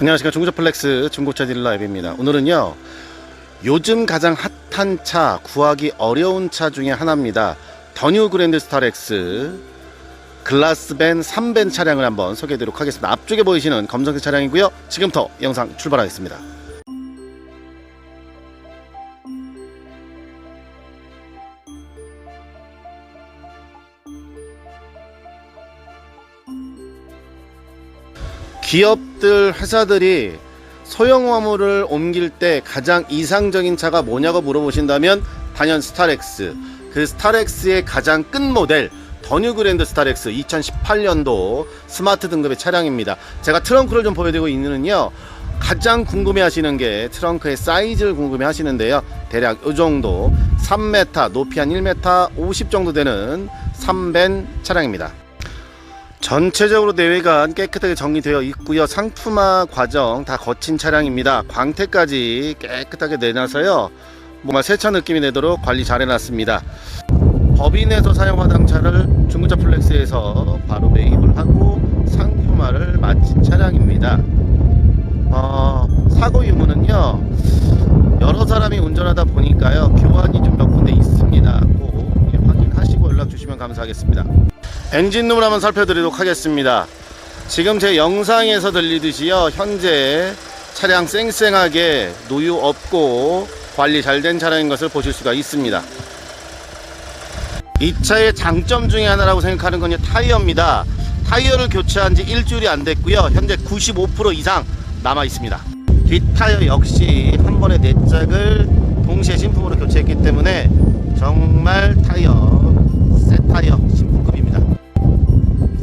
안녕하십니까. 중고차 플렉스 중고차 딜러 앱입니다. 오늘은요 요즘 가장 핫한 차 구하기 어려운 차 중에 하나입니다. 더뉴 그랜드 스타렉스 글라스밴 3밴 차량을 한번 소개해 드리도록 하겠습니다. 앞쪽에 보이시는 검정색 차량이고요. 지금부터 영상 출발하겠습니다 기업들 회사들이 소형 화물을 옮길 때 가장 이상적인 차가 뭐냐고 물어보신다면 단연 스타렉스. 그 스타렉스의 가장 끝 모델 더뉴 그랜드 스타렉스 2018년도 스마트 등급의 차량입니다. 제가 트렁크를 좀 보여드리고 있는요 가장 궁금해 하시는 게 트렁크의 사이즈를 궁금해 하시는데요. 대략 이 정도 3m 높이 한 1m 50 정도 되는 3벤 차량입니다 전체적으로 내외관 깨끗하게 정리되어 있고요. 상품화 과정 다 거친 차량입니다. 광택까지 깨끗하게 내놔서요. 뭔가 새차 느낌이 내도록 관리 잘 해놨습니다. 법인에서 사용하던 차를 중고차 플렉스에서 바로 매입을 하고 상품화를 마친 차량입니다. 어, 사고 유무는요. 여러 사람이 운전하다 보니까요. 교환이 좀 몇 군데 있습니다. 연락 주시면 감사하겠습니다. 엔진룸을 한번 살펴드리도록 하겠습니다. 지금 제 영상에서 들리듯이요. 현재 차량 쌩쌩하게 노유 없고 관리 잘 된 차량인 것을 보실 수가 있습니다. 이 차의 장점 중에 하나라고 생각하는 건요 타이어입니다. 타이어를 교체한 지 일주일이 안 됐고요. 현재 95% 이상 남아 있습니다. 뒷타이어 역시 한 번에 네 짝을 동시에 신품으로 교체했기 때문에 정말 타이어 새 타이어 신품급입니다.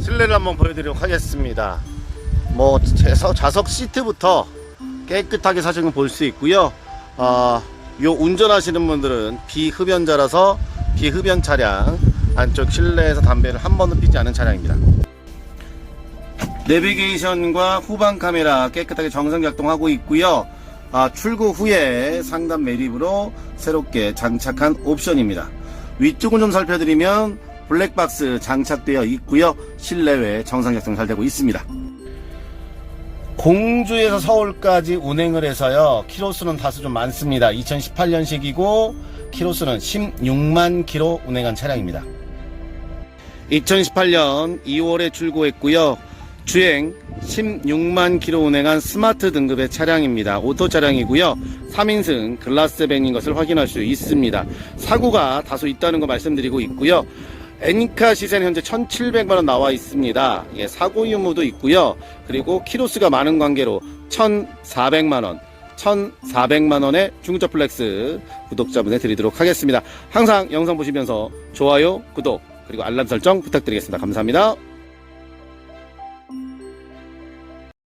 실내를 한번 보여드리도록 하겠습니다. 뭐 좌석, 시트부터 깨끗하게 사진을 볼 수 있고요. 어, 요 운전하시는 분들은 비흡연자라서 비흡연 차량 안쪽 실내에서 담배를 한 번도 피지 않은 차량입니다. 내비게이션과 후방 카메라 깨끗하게 정상 작동하고 있고요. 아, 출고 후에 상단 매립으로 새롭게 장착한 옵션입니다. 위쪽을 좀 살펴드리면 블랙박스 장착되어 있고요. 실내외 정상 작동 잘 되고 있습니다. 공주에서 서울까지 운행을 해서요. 키로수는 다소 좀 많습니다. 2018년식이고 키로수는 16만 키로 운행한 차량입니다. 2018년 2월에 출고했고요. 주행 16만 킬로 운행한 스마트 등급의 차량입니다. 오토 차량이고요. 3인승 글라스밴인 것을 확인할 수 있습니다. 사고가 다소 있다는 거 말씀드리고 있고요. 엔카 시세는 현재 1,700만원 나와 있습니다. 예, 사고 유무도 있고요. 그리고 키로수가 많은 관계로 1,400만원, 1,400만원의 중고차 플렉스 구독자분에 드리도록 하겠습니다. 항상 영상 보시면서 좋아요, 구독, 그리고 알람 설정 부탁드리겠습니다. 감사합니다.